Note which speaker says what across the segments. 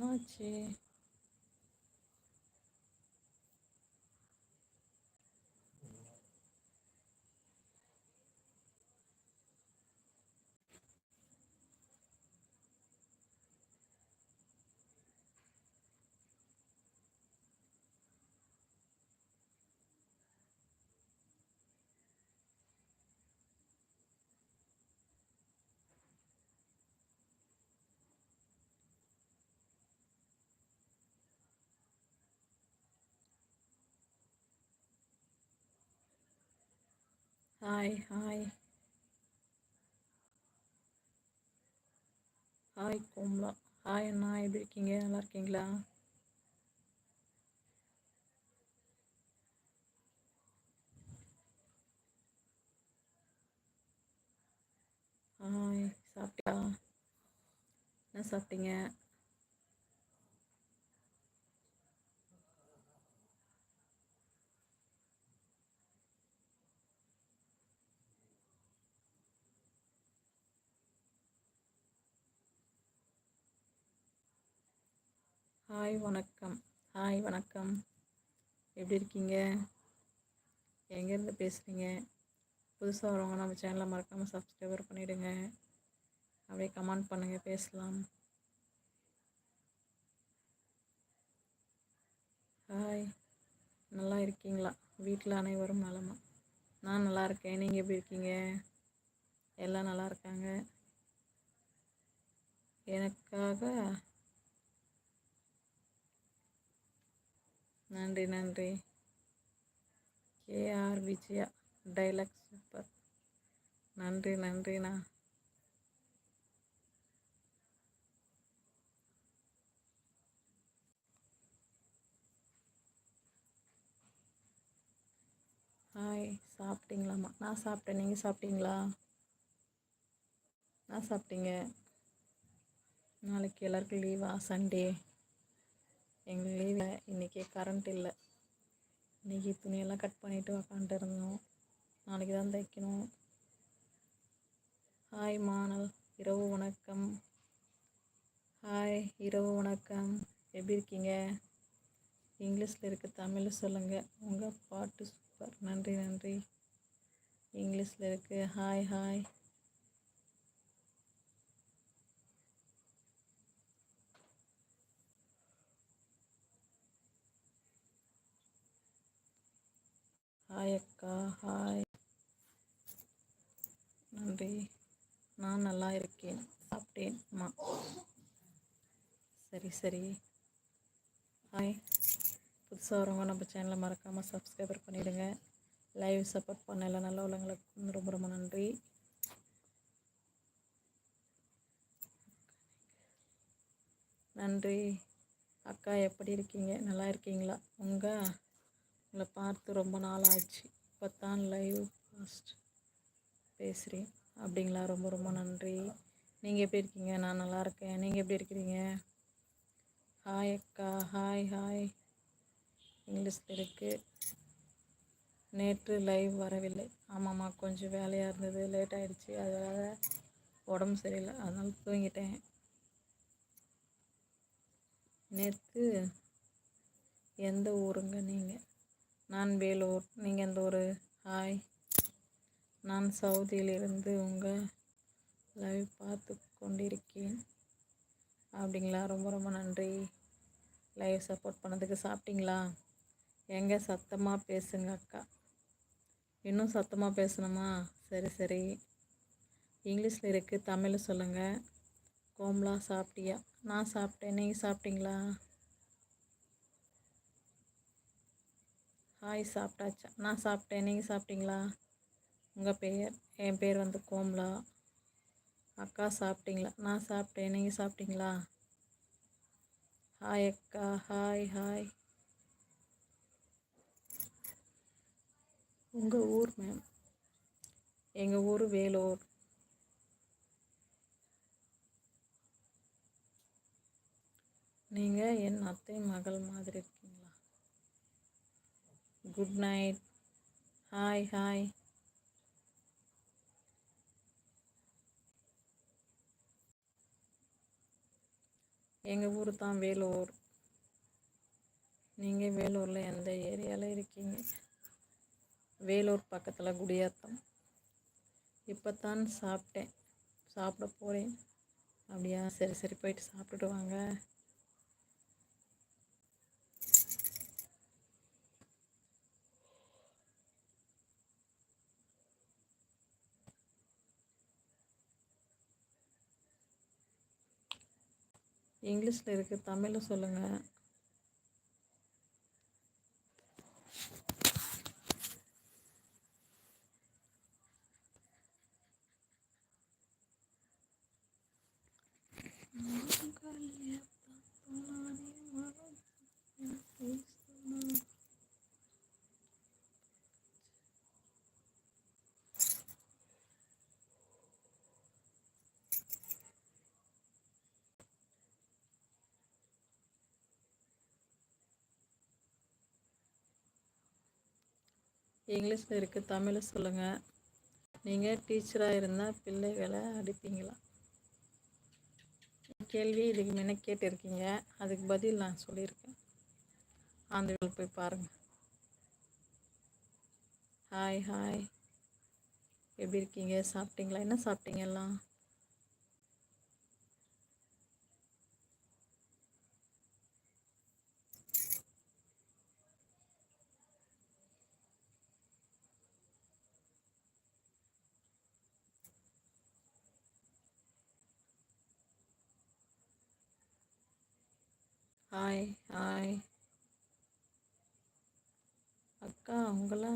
Speaker 1: என்னாச்சு hi hi hi Komla hi அண்ணா எப்படி இருக்கீங்க நல்லா இருக்கீங்களா ஹாய் சாப்பிட்டியா என்ன சாப்பிட்டீங்க ஹாய் வணக்கம். ஹாய் வணக்கம். எப்படி இருக்கீங்க? எங்கேருந்து பேசுகிறீங்க புதுசாக வரவங்க நம்ம சேனலை மறக்காமல் சப்ஸ்கிரைபர் பண்ணிவிடுங்க அப்படியே கமெண்ட் பண்ணுங்கள் பேசலாம். ஹாய். நல்லா இருக்கீங்களா? வீட்டில் அனைவரும் நலமா? நான் நல்லா இருக்கேன். நீங்கள் எப்படி இருக்கீங்க? எல்லாம் நல்லா இருக்காங்க? எனக்காக நன்றி நன்றி. KR Vijaya dialogue super. நன்றி நன்றிண்ணா. ஹாய் சாப்பிட்டீங்களாம்மா? நான் சாப்பிட்டேன். நீங்கள் சாப்பிட்டீங்களா? நான் சாப்பிட்டீங்க. நாளைக்கு எல்லாருக்கும் லீவா சண்டே. எங்கள் லீவில் இன்றைக்கி கரண்ட் இல்லை. இன்றைக்கி துணியெல்லாம் கட் பண்ணிவிட்டு உக்காந்துட்டு இருந்தோம். நாளைக்கு தான் தைக்கணும். ஹாய் மானல் இரவு வணக்கம். ஹாய் இரவு வணக்கம். எப்படி இருக்கீங்க? இங்கிலீஷில் இருக்க தமிழ் சொல்லுங்கள் உங்கள் பாட்டு சூப்பர் நன்றி நன்றி. இங்கிலீஷில் இருக்குது ஹாய் ஹாய் ஹாய் அக்கா ஹாய் நன்றி. நான் நல்லா இருக்கேன். சாப்பிட்டேன் அம்மா சரி சரி. ஹாய் புதுசாக வரவங்க நம்ம சேனலை மறக்காமல் சப்ஸ்கிரைபர் பண்ணிவிடுங்க லைவ் சப்போர்ட் பண்ண எல்லா நல்ல உள்ளவங்களுக்கு ரொம்ப ரொம்ப நன்றி. நன்றி. அக்கா எப்படி இருக்கீங்க? நல்லா இருக்கீங்களா? உங்கள் உங்களை பார்த்து ரொம்ப நாள் ஆச்சு இப்போ தான் லைவ் ஃபஸ்ட் பேசுகிறேன் அப்படிங்களா? ரொம்ப ரொம்ப நன்றி. நீங்கள் எப்படி இருக்கீங்க? நான் நல்லா இருக்கேன். நீங்கள் எப்படி இருக்கிறீங்க? ஹாய் அக்கா. ஹாய் ஹாய் இங்கிலீஷில் இருக்குது நேற்று லைவ் வரவில்லை. ஆமாம்மா கொஞ்சம் வேலையாக இருந்தது. லேட் ஆகிடுச்சி அதனால் உடம்பு சரியில்லை. அதனால் தூங்கிட்டேன். நேற்று எந்த ஊருங்க நீங்கள் நான் வேலூர். நீங்கள் எந்த ஊர்? ஹாய் நான் சவுதியிலிருந்து உங்கள் லைவ் பார்த்து கொண்டிருக்கேன். அப்படிங்களா? ரொம்ப ரொம்ப நன்றி. லைவ் சப்போர்ட் பண்ணதுக்கு சாப்பிட்டீங்களா? எங்கே? சத்தமாக பேசுங்க அக்கா. இன்னும் சத்தமாக பேசணுமா? சரி சரி. இங்கிலீஷில் இருக்குது தமிழ் சொல்லுங்கள் கோம்லா சாப்பிட்டியா? நான் சாப்பிட்டேன். நீங்கள் சாப்பிட்டீங்களா? ஹாய் சாப்பிட்டாச்சா? நான் சாப்பிட்டேன். நீங்கள் சாப்பிட்டீங்களா? உங்கள் பெயர்? என் பேர் வந்து கோம்லா. அக்கா சாப்பிட்டீங்களா? நான் சாப்பிட்டேன். நீங்கள் சாப்பிட்டீங்களா? ஹாய் அக்கா. Hi hi. உங்கள் ஊர் மேம் எங்கள் ஊர் வேலூர். நீங்கள் என் அத்தை மகள் மாதிரி இருக்கீங்க. குட் நைட் ஹாய் ஹாய் எங்கள் ஊர் தான் வேலூர். நீங்கள் வேலூரில் எந்த ஏரியாவில் இருக்கீங்க? வேலூர் பக்கத்தில் குடியாத்தம். இப்போ தான் சாப்பிட்டேன். சாப்பிட போகிறேன் அப்படியா? சரி சரி போயிட்டு சாப்பிட்டுட்டு வாங்க. இங்கிலீஷில் இருக்குது தமிழில் சொல்லுங்கள் இங்கிலீஷில் இருக்குது தமிழை சொல்லுங்கள் நீங்கள் டீச்சராக இருந்தால் பிள்ளைகளை அடிப்பீங்களா? கேள்வி இதுக்கு முன்ன கேட்டிருக்கீங்க. அதுக்கு பதில் நான் சொல்லியிருக்கேன். ஆந்திராவில் போய் பாருங்கள் ஹாய் ஹாய் எப்படி இருக்கீங்க? சாப்பிட்டீங்களா? என்ன சாப்பிட்டீங்க எல்லாம்? ஹாய் ஹாய் அக்கா உங்களா?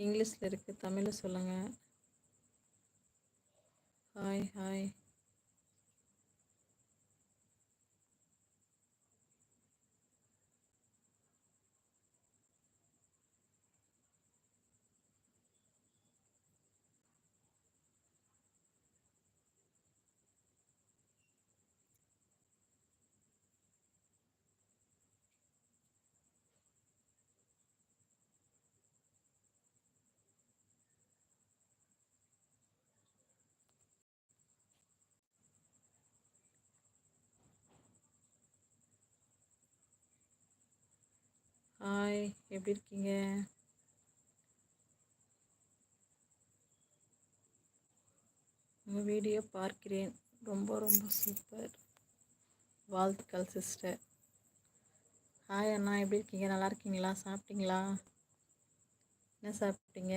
Speaker 1: இங்கிலீஷில் இருக்குது தமிழில் சொல்லுங்கள் ஹாய் ஹாய் ஹாய் எப்படி இருக்கீங்க? உங்கள் வீடியோ பார்க்கிறேன். ரொம்ப ரொம்ப சூப்பர் வாழ்த்துக்கள் சிஸ்டர் ஹாய் அண்ணா எப்படி இருக்கீங்க? நல்லா இருக்கீங்களா? சாப்பிட்டீங்களா? என்ன சாப்பிட்டீங்க?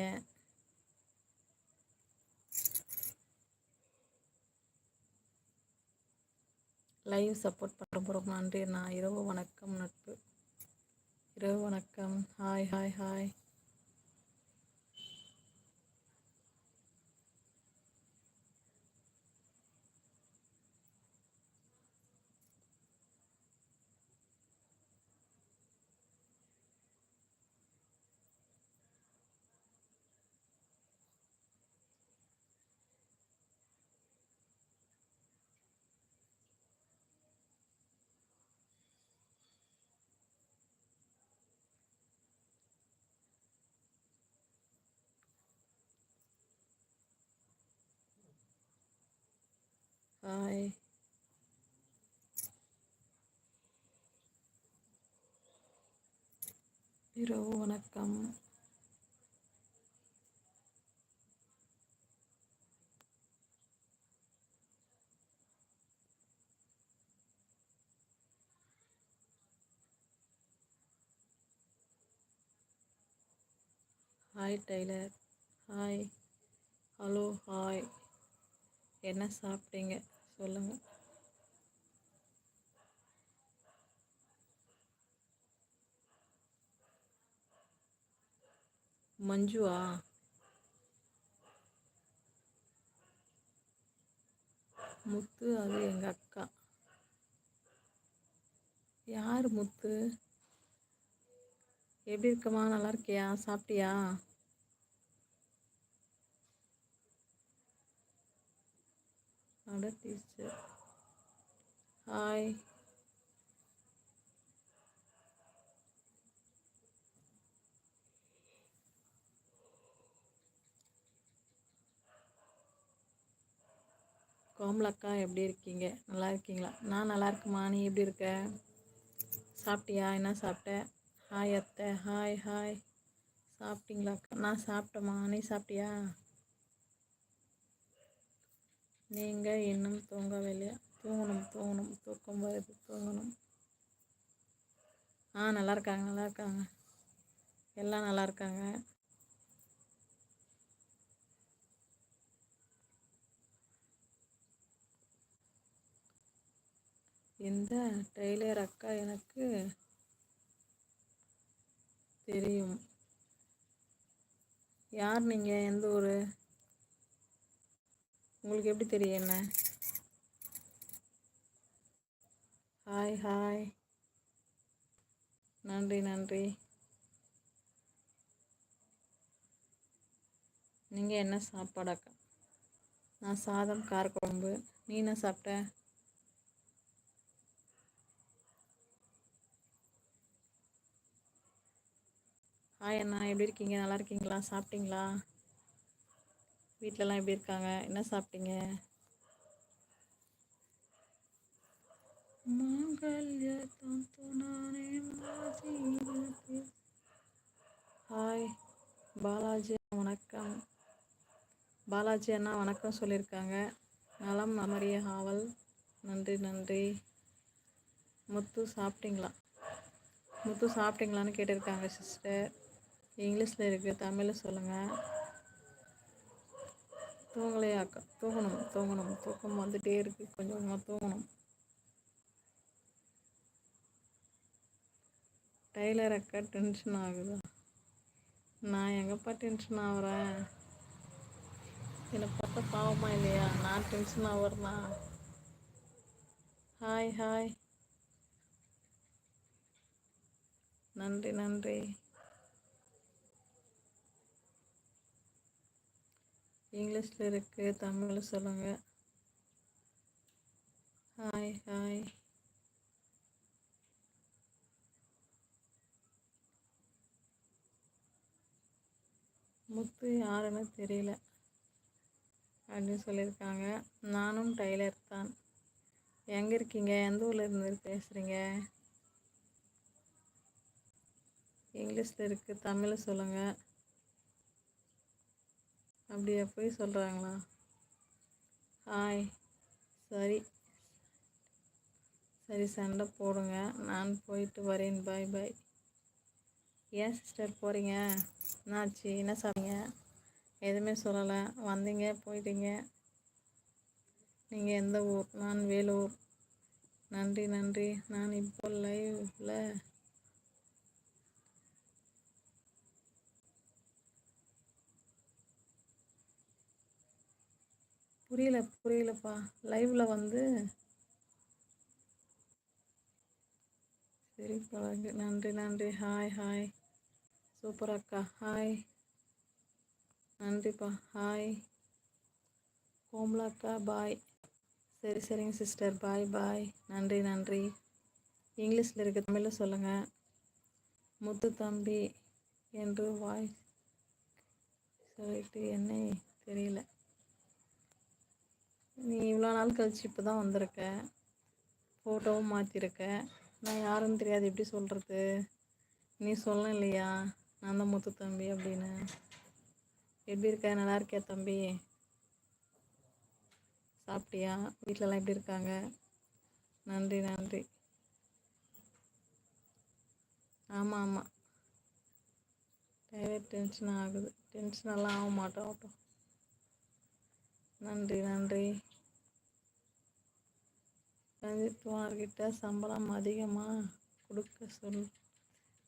Speaker 1: லைவ் சப்போர்ட் பண்ணுற ரொம்ப ரொம்ப நன்றி அண்ணா. இரவு வணக்கம் நட்பு. இரவு வணக்கம். ஹாய் ஹாய் ஹாய் ஹாய் இரவு வணக்கம் hi tailor hi hello hi என்ன சாப்பிட்டீங்க? சொல்லுங்கள் மஞ்சுவா? முத்து அது எங்கள் அக்கா. யார் முத்து? எப்படி இருக்கம்மா? நல்லா இருக்கியா? சாப்பிட்டியா? அட டீச்சர் ஹாய் கோமலக்கா எப்படி இருக்கீங்க? நல்லா இருக்கீங்களா? நான் நல்லா இருக்குமா நீ எப்படி இருக்க? சாப்பிட்டியா? என்ன சாப்பிட்ட? ஹாய் அத்தை. ஹாய் ஹாய் சாப்பிட்டீங்களாக்கா நான் சாப்பிட்டேம்மா. நீ சாப்பிட்டியா? நீங்கள் இன்னும் தூங்கவில்லையா தூங்கணும் தூங்கணும். தூக்கம் வருது தூங்கணும். ஆ நல்லா இருக்காங்க நல்லா இருக்காங்க எல்லாம் நல்லா இருக்காங்க இந்த டெய்லர் அக்கா எனக்கு தெரியும். யார் நீங்கள் எந்த ஊர்? உங்களுக்கு எப்படி தெரியும் என்ன? ஹாய் ஹாய் நன்றி நன்றி. நீங்கள் என்ன சாப்பாடாக்கா நான் சாதம் காரக்குழம்பு. நீ என்ன சாப்பிட்ட? ஹாய் அண்ணா எப்படி இருக்கீங்க? நல்லா இருக்கீங்களா? சாப்பிட்டீங்களா? வீட்டிலலாம் எப்படி இருக்காங்க? என்ன சாப்பிட்டீங்க? ஹாய் பாலாஜி வணக்கம். பாலாஜி அண்ணா வணக்கம் சொல்லியிருக்காங்க. நலம் நமரிய ஆவல் நன்றி நன்றி. முத்து சாப்பிட்டீங்களா? முத்து சாப்பிட்டீங்களான்னு கேட்டிருக்காங்க சிஸ்டர். இங்கிலீஷில் இருக்குது தமிழில் சொல்லுங்கள் தூங்கலையா அக்கா தூங்கணும் தூங்கணும். தூக்கம் வந்துகிட்டே இருக்குது கொஞ்சம் கொஞ்சமாக தூங்கணும். டைலர் அக்கா டென்ஷன் ஆகுதா? நான் எங்கப்பா டென்ஷன் ஆகுறேன்? என்னை பார்த்தா பாவமா இல்லையா? நான் டென்ஷன் ஆகுறேன்னா ஹாய் ஹாய் நன்றி நன்றி. இங்கிலீஷில் இருக்குது தமிழில் சொல்லுங்கள் ஹாய் ஹாய் முத்து யாருன்னு தெரியல அப்படின்னு சொல்லியிருக்காங்க. நானும் டைலர் தான். எங்கே இருக்கீங்க? எந்த ஊரில் இருந்து பேசுகிறீங்க இங்கிலீஷில் இருக்குது தமிழில் சொல்லுங்கள் அப்படியா? போய் சொல்கிறாங்களா ஹாய் சரி. சரி சண்டை போடுங்க. நான் போயிட்டு வரேன். பாய் பாய் ஏன் சிஸ்டர் போகிறீங்க என்னாச்சு? என்ன சாப்பிங்க எதுவுமே சொல்லலை. வந்தீங்க போயிட்டீங்க. நீங்கள் எந்த ஊர்? நான் வேலூர். நன்றி நன்றி. நான் இப்போ லைவில் புரியல புரியலப்பா. லைவில் வந்து சரி பழகு நன்றி நன்றி. ஹாய் ஹாய் சூப்பர் அக்கா. ஹாய் நன்றிப்பா. ஹாய் கோம்லாக்கா பாய் சரி சரிங்க சிஸ்டர் பாய் பாய் நன்றி நன்றி. இங்கிலீஷில் இருக்க தமிழில் சொல்லுங்கள் முத்து தம்பி என்று வாய் சொல்லிட்டு என்னை தெரியல. நீ இவ்வளோ நாள் கழிச்சு இப்போ தான் வந்திருக்க? ஃபோட்டோவும் மாற்றிருக்க நான் யாருன்னு தெரியாது எப்படி சொல்கிறது நீ சொல்ல இல்லையா நான் தான் முத்து தம்பி அப்படின்னு. எப்படி இருக்க? நல்லா இருக்கியா தம்பி? சாப்பிட்டியா? வீட்டிலலாம் எப்படி இருக்காங்க? நன்றி நன்றி. ஆமாம் ஆமாம் டென்ஷன் ஆகுது. டென்ஷனெல்லாம் ஆக மாட்டோம் ஆகட்டும் நன்றி நன்றி. ரஞ்சித்குமார்கிட்ட சம்பளம் அதிகமாக கொடுக்க சொல்.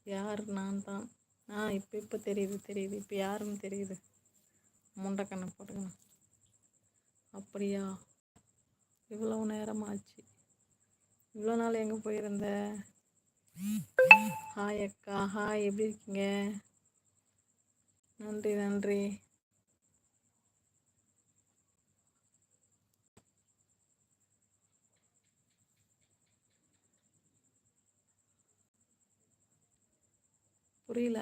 Speaker 1: யார்? நான் தான். ஆ இப்போ இப்போ தெரியுது தெரியுது. இப்போ யாருன்னு தெரியுது. முண்டைக்கண்ணை போட்டுக்கணும் அப்படியா? இவ்வளவு நேரம் ஆச்சு இவ்வளோ நாள் எங்கே போயிருந்த? ஹாய் அக்கா. ஹாய் எப்படி இருக்கீங்க? நன்றி நன்றி. புரியல.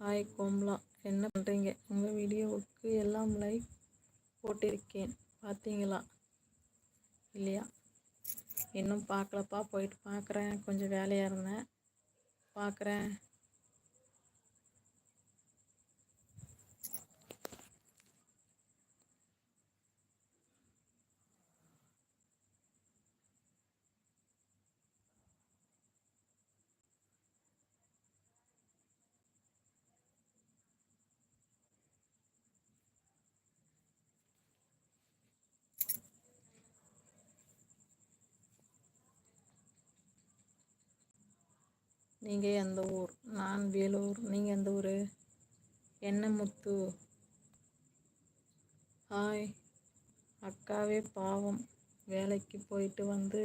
Speaker 1: ஹாய் கோம்லா. என்ன பண்ணுறீங்க உங்கள் வீடியோவுக்கு எல்லாம் லைக் போட்டிருக்கேன். பார்த்தீங்களா இல்லையா? இன்னும் பார்க்கலப்பா போயிட்டு பார்க்குறேன் கொஞ்சம் வேலையாக இருந்தேன். பார்க்குறேன் நீங்கள் எந்த ஊர்? நான் வேலூர். நீங்கள் எந்த ஊர்? என்ன முத்து ஹாய். அக்காவே பாவம். வேலைக்கு போயிட்டு வந்து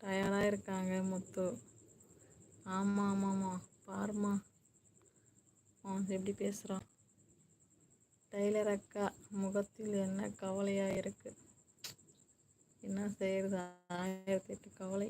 Speaker 1: டயர்டாக இருக்காங்க முத்து. ஆமாம் ஆமாம்மா. பாருமா அவன் எப்படி பேசுகிறான் டெய்லர் அக்கா முகத்தில் என்ன கவலையாக இருக்குது என்ன செய்கிறது ஆயிரத்தி எட்டு கவலை.